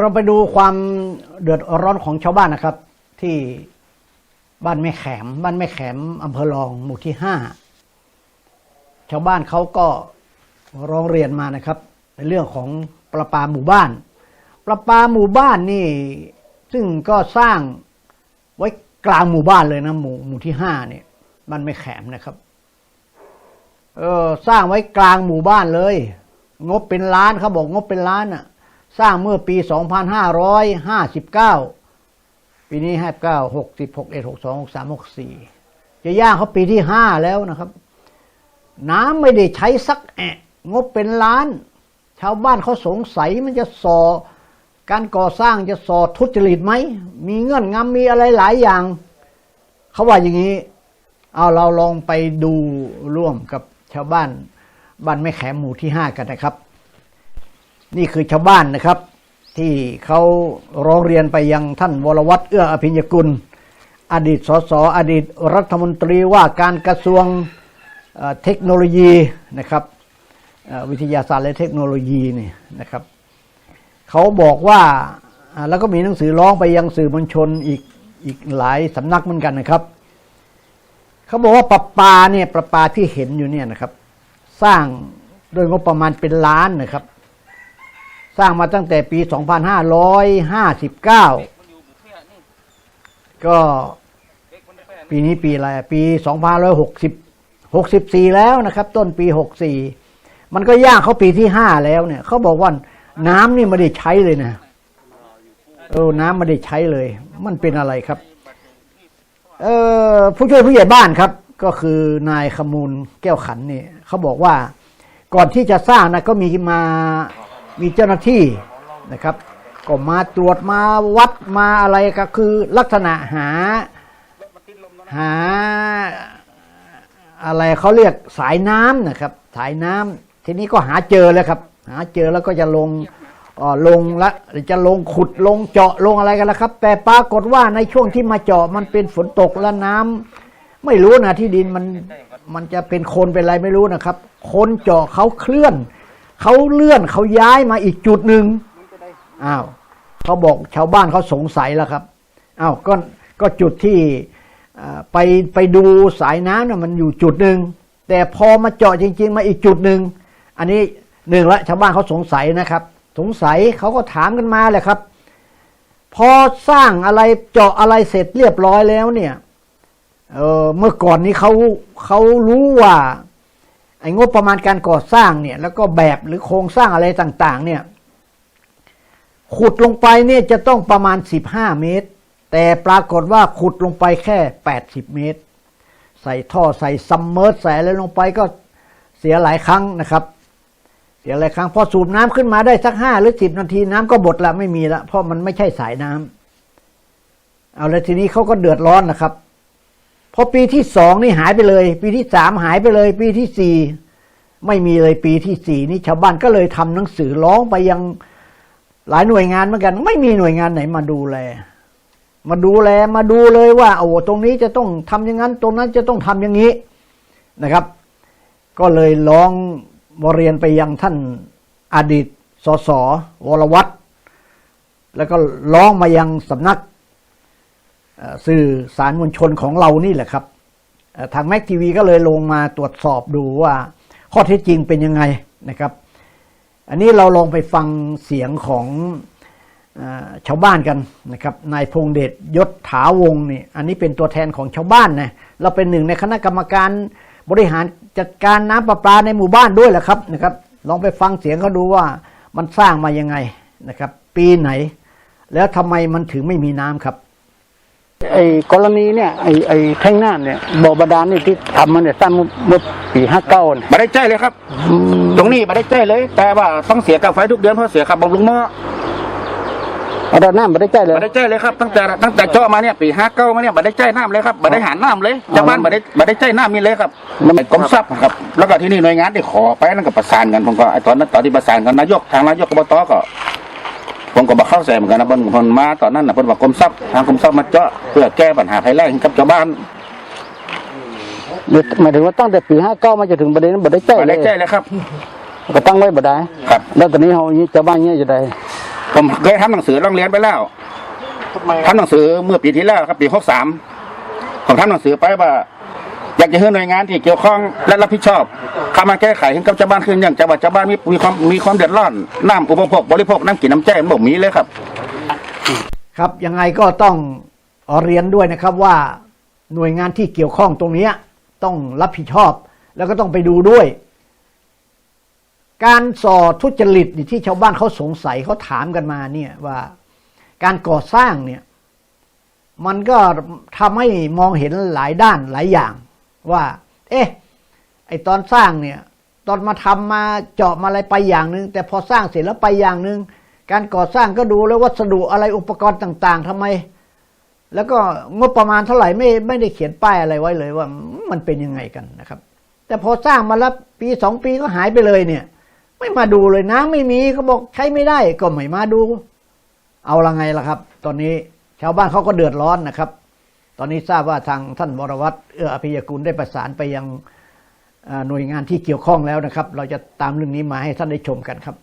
เราไปดูความเดือดร้อนของชาวบ้านนะครับ ที่บ้านแม่แขม บ้านแม่แขมอำเภอรองหมู่ที่ห้าชาวบ้านเขาก็ร้องเรียนมานะครับ ในเรื่องของประปาหมู่บ้าน ประปาหมู่บ้านนี่ ซึ่งก็สร้างไว้กลางหมู่บ้านเลยนะหมู่หมู่ที่ห้าเนี่ยบ้านแม่แขมนะครับ เออสร้างไว้กลางหมู่บ้านเลย งบเป็นล้านเขาบอกงบเป็นล้านอะ สร้างเมื่อปี 2559 ปีนี้ 59 60 61 62 63 64 จะย่างเขาปีที่ 5 แล้วนะครับ น้ำไม่ได้ใช้สักแอะ งบเป็นล้าน ชาวบ้านเขาสงสัยมันจะสอการก่อสร้างจะสอทุจริตไหม มีเงื่อนงำมีอะไรหลายอย่าง เขาว่าอย่างนี้ เอาเราลองไปดูร่วมกับชาวบ้านบ้านแม่แขมหมู่ที่ห้ากันนะครับ นี่คือชาวบ้านนะครับ ที่เขาร้องเรียนไปยังท่านวรวัตรเอื้ออภิญญกุล อดีตสสอดีตรัฐมนตรีว่าการกระทรวงเเทคโนโลยีนะครับวิทยาศาสตร์และเทคโนโลยีนี่นะครับเขาบอกว่าอ่าแล้วก็มีหนังสือร้องไปยังสื่อมวลชนอีกอีกหลายสำนักเหมือนกันนะครับเขาบอกว่าประปาเนี่ยประปาที่เห็นอยู่เนี่ยนะครับ สร้างโดยงบประมาณเป็นล้านนะครับ สร้างมาตั้งแต่ปี 2559 ก็ปีนี้ปีอะไรปี 2560 64 แล้วนะครับ ต้นปี 64 มันก็ย่างเขาปีที่ 5 แล้วเนี่ยเขาบอกว่าน้ำนี่ไม่ได้ใช้เลยนะเออน้ำไม่ได้ใช้เลย มันเป็นอะไรครับ เออผู้ช่วยผู้ใหญ่บ้านครับ ก็คือนายขมูลแก้วขันเนี่ยเขาบอกว่าก่อนที่จะสร้างนะก็มีมา มีเจ้าหน้าที่นะครับ ก็มาตรวจมาวัดมาอะไรก็คือลักษณะหาหาอะไรเขาเรียกสายน้ำนะครับ สายน้ำทีนี้ก็หาเจอแล้วครับ หาเจอแล้วก็จะลงลงละจะลงขุดลงเจาะลงอะไรกันล้วครับ แต่ปรากฏว่าในช่วงที่มาเจาะมันเป็นฝนตกแล้วน้ำไม่รู้นะที่ดินมันมันจะเป็นโคลนเป็นอะไรไม่รู้นะครับ คนเจาะเขาเคลื่อน เขาเลื่อนเขาย้ายมาอีกจุดหนึ่งอ้าวเขาบอกชาวบ้านเขาสงสัยแล้วครับอ้าวก็ก็จุดที่ไปไปดูสายน้ำน่ะมันอยู่จุดหนึ่งแต่พอมาเจาะจริง ๆ มาอีกจุดหนึ่งอันนี้หนึ่งละชาวบ้านเขาสงสัยนะครับ สงสัยเขาก็ถามกันมาแหละครับ พอสร้างอะไรเจาะอะไรเสร็จเรียบร้อยแล้วเนี่ยเออเมื่อก่อนนี้เขาเขารู้ว่า ไอ้งบประมาณการก่อสร้างเนี่ย แล้วก็แบบหรือโครงสร้างอะไรต่าง ๆ เนี่ย ขุดลงไปเนี่ยจะต้องประมาณ 15 เมตร แต่ปรากฏว่าขุดลงไปแค่ 80 เมตร ใส่ท่อใส่ซัมเมอร์ใส่อะไรลงไปก็เสียหลายครั้งนะครับ เสียหลายครั้งพอสูบน้ำขึ้นมาได้สักห้าหรือสิบนาทีน้ำก็หมดละไม่มีละเพราะมันไม่ใช่สายน้ำเอาแล้วทีนี้เขาก็เดือดร้อนนะครับ พอปีที่สองนี่หายไปเลย ปีที่สามหายไปเลย ปีที่สี่ไม่มีเลยปีที่สี่นี่ชาวบ้านก็เลยทำหนังสือร้องไปยังหลายหน่วยงานเหมือนกัน ไม่มีหน่วยงานไหนมาดูแล มาดูแลมาดูเลยว่า โอ้ตรงนี้จะต้องทำอย่างนั้น ตรงนั้นจะต้องทำอย่างนี้นะครับ ก็เลยร้องบเรียนไปยังท่านอดีตสสวรวัตรแล้วก็ร้องมายังสำนัก สื่อสารมวลชนของเรานี่แหละครับ ทางแม็กทีวีก็เลยลงมาตรวจสอบดูว่า ข้อเท็จจริงเป็นยังไงนะครับ อันนี้เราลองไปฟังเสียงของอชาวบ้านกันนะครับ นายพงเดชยศถาวงศ์นี่ อันนี้เป็นตัวแทนของชาวบ้านนะ เราเป็นหนึ่งในคณะกรรมการบริหารจัดการน้ำประปาในหมู่บ้านด้วยแหละครับนะครับ ลองไปฟังเสียงเขาดูว่ามันสร้างมายังไงนะครับ ปีไหน แล้วทำไมมันถึงไม่มีน้ำครับ ไอ้กรณีเนี่ยไอ้ไอ้แท่งน้ำเนี่ยบ่อบาดาลนี่ที่ทำมันเนี่ยสร้างเมื่อปีห้าเก้าเนี่ยไม่ได้ใจเลยครับ ตรงนี้ไม่ได้ใจเลย แต่ว่าต้องเสียค่าไฟทุกเดือนเพราะเสียค่าบำรุงหม้อเอาดาน้ำไม่ได้ใจเลยไม่ได้ใจเลยครับตั้งแต่ตั้งแต่เจาะมาเนี่ยปีห้าเก้ามาเนี่ยไม่ได้ใจน้ำเลยครับไม่ได้หาน้ำเลยชาวบ้านไม่ได้ไม่ได้ใจน้ำมีเลยครับมันกรมทรัพย์ครับ แล้วก็ที่นี่หน่วยงานที่ขอไปนั่นก็ประสานกันผมก็ไอ้ตอนนั้นตอนที่ประสานกันนายกทางนายกอบตก็ ผมก็บอกเข้าใจเหมือนกันนะเพิ่นเพิ่นมาตอนนั้นนะเพิ่นบอกกรมทรัพย์ทางกรมทรัพย์มาเจาะเพื่อแก้ปัญหาภัยแล้งให้กับชาวบ้านหมายถึงว่าตั้งแต่ปีห้าเก้ามาจนถึงประเด็นนั้นไม่ได้ใจไม่เลได้ยใจเลยครับ ก็ตั้งไว้บ่ได้ครับ แล้วตอนนี้เขาอย่างนี้ชาวบ้านเงี้ยจะได้ผมเคยทำหนังสือร้องเรียนไปแล้วทำหนังสือเมื่อปีที่แล้วครับปีหกสามผมทำหนังสือไปว่า อยากจะให้หน่วยงานที่เกี่ยวข้องและรับผิดชอบเข้ามาแก้ไขให้กับชาวบ้านขึ้นอย่างจังหวัดชาวบ้านมีมีความมีความเดือดร้อนน้ำอุปโภคบริโภคน้ำกินน้ำใจมันบ่มีเลยครับ ครับยังไงก็ต้องเรียนด้วยนะครับว่าหน่วยงานที่เกี่ยวข้องตรงนี้ต้องรับผิดชอบ แล้วก็ต้องไปดูด้วย การสอทุจริตที่ชาวบ้านเขาสงสัยเขาถามกันมาเนี่ยว่าการก่อสร้างเนี่ยมันก็ทำให้มองเห็นหลายด้านหลายอย่าง ว่า เอ๊ะไอตอนสร้างเนี่ย ตอนมาทำมาเจาะมาอะไรไปอย่างหนึ่งแต่พอสร้างเสร็จแล้วไปอย่างหนึ่งการก่อสร้างก็ดูแล้ววัสดุอะไรอุปกรณ์ต่าง ๆทำไม แล้วก็งบประมาณเท่าไหร่ไม่ไม่ได้เขียนป้ายอะไรไว้เลยว่ามันเป็นยังไงกันนะครับ แต่พอสร้างมาแล้วปีสองปีก็หายไปเลยเนี่ย ไม่มาดูเลยน้ำไม่มีเขาบอกใช้ไม่ได้ก็ไม่มาดู เอาละไงล่ะครับ ตอนนี้ชาวบ้านเขาก็เดือดร้อนนะครับ ตอนนี้ทราบว่าทางท่านวรวัตรเอื้ออภิยกุลได้ประสานไปยังหน่วยงานที่เกี่ยวข้องแล้วนะครับ เราจะตามเรื่องนี้มาให้ท่านได้ชมกันครับ